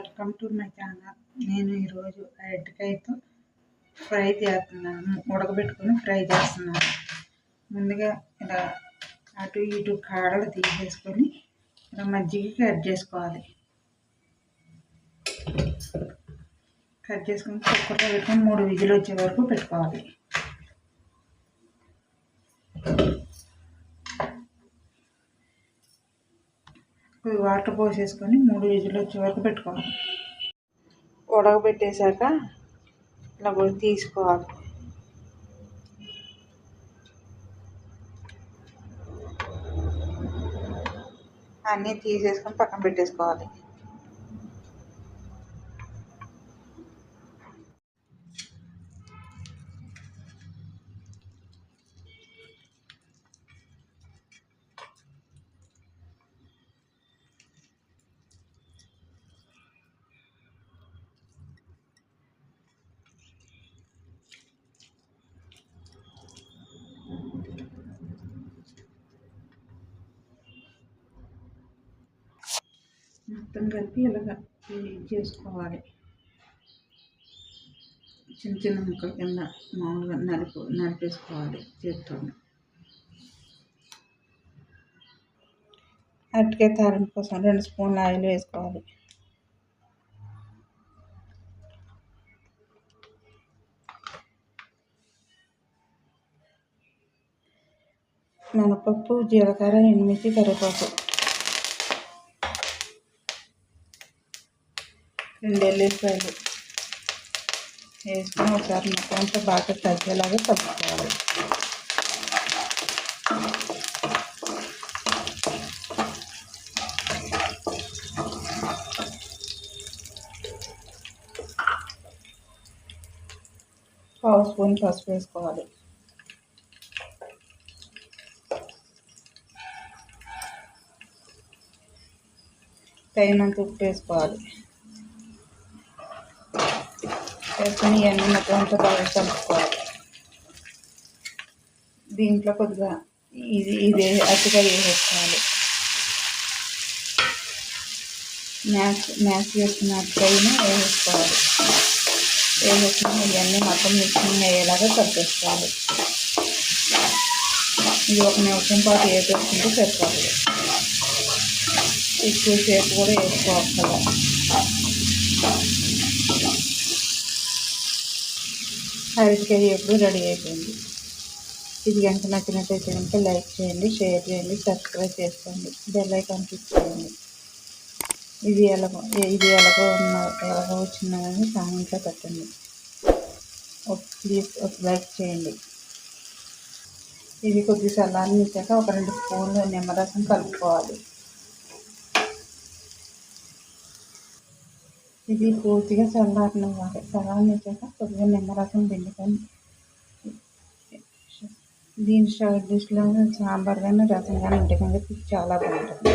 Welcome to my channel నేను ఈరోజు అరటికాయతో ఫ్రై చేస్తున్నాను. ఉడకబెట్టుకొని ఫ్రై చేస్తున్నాను. ముందుగా ఇలా అటు ఇటు కాడలు తీసేసుకొని ఇలా మజ్జిగ కట్ చేసుకోవాలి. కట్ చేసుకుని కుక్కర్లో పెట్టుకొని మూడు విజులు వచ్చే వరకు పెట్టుకోవాలి. కొద్ది వాటర్ పోసేసుకొని మూడు విజులు వచ్చే వరకు పెట్టుకోవాలి. ఉడకబెట్టేశాక ఇలా కూడా తీసుకోవాలి. అన్నీ తీసేసుకొని పక్కన పెట్టేసుకోవాలి. మొత్తం కలిపి ఇలాగ చేసుకోవాలి. చిన్న చిన్న ముక్కల కింద మామూలుగా నలుపు నలిపేసుకోవాలి చేతితో అరటికాయ తాలింపు కోసం రెండు స్పూన్ల ఆయిల్ వేసుకోవాలి. మినపప్పు జీలకర్ర ఎనిమిది కరివేపాకు. రెండు ఎల్లిపాయలు వేసుకొని ఒకసారి మొత్తం అంతా బాగా తగ్గేలాగా కలుపుకోవాలి పావు స్పూన్ పసుపు వేసుకోవాలి. తగినంత ఉప్పు వేసుకోవాలి. వేసుకొని ఇవన్నీ మొత్తం అంతా బాగా కలుపుకోవాలి దీంట్లో కొద్దిగా ఇది ఇది అతిగా వేసేసుకోవాలి. మ్యాచ్ మ్యాచ్ చేసిన అతికాయని వేసేసుకోవాలి. వేసేసుకుని ఇవన్నీ మొత్తం మిక్సింగ్ అయ్యేలాగా కట్టేసుకోవాలి ఇది ఒక నిమిషం పాటు వేసేసుకుంటే సరిపోతుంది. ఎక్కువ సేపు కూడా వేసుకోవాలి అరటికాయ ఎప్పుడు రెడీ అయిపోయింది. ఇది కనుక నచ్చినట్టయితే కనుక లైక్ చేయండి షేర్ చేయండి సబ్స్క్రైబ్ చేసుకోండి. బెల్ ఐకాన్ క్లిక్ చేయండి. ఇది ఎలాగో ఇది ఎలాగో ఉన్న ఎలాగో వచ్చిందని కామెంట్లో పెట్టండి. ప్లీజ్ ఒక లైక్ చేయండి. ఇది కొద్ది సలాన్ని ఇచ్చాక ఒక రెండు స్పూన్లు నిమ్మరసం కలుపుకోవాలి. ఇది పూర్తిగా చల్లారనివ్వాలి చల్లారనిచ్చాక కొద్దిగా నిమ్మరసం పిండుకొని దీని స్టవ్ డిష్లో సాంబార్ కానీ రసం కానీ ఉంటే చాలా బాగుంటుంది.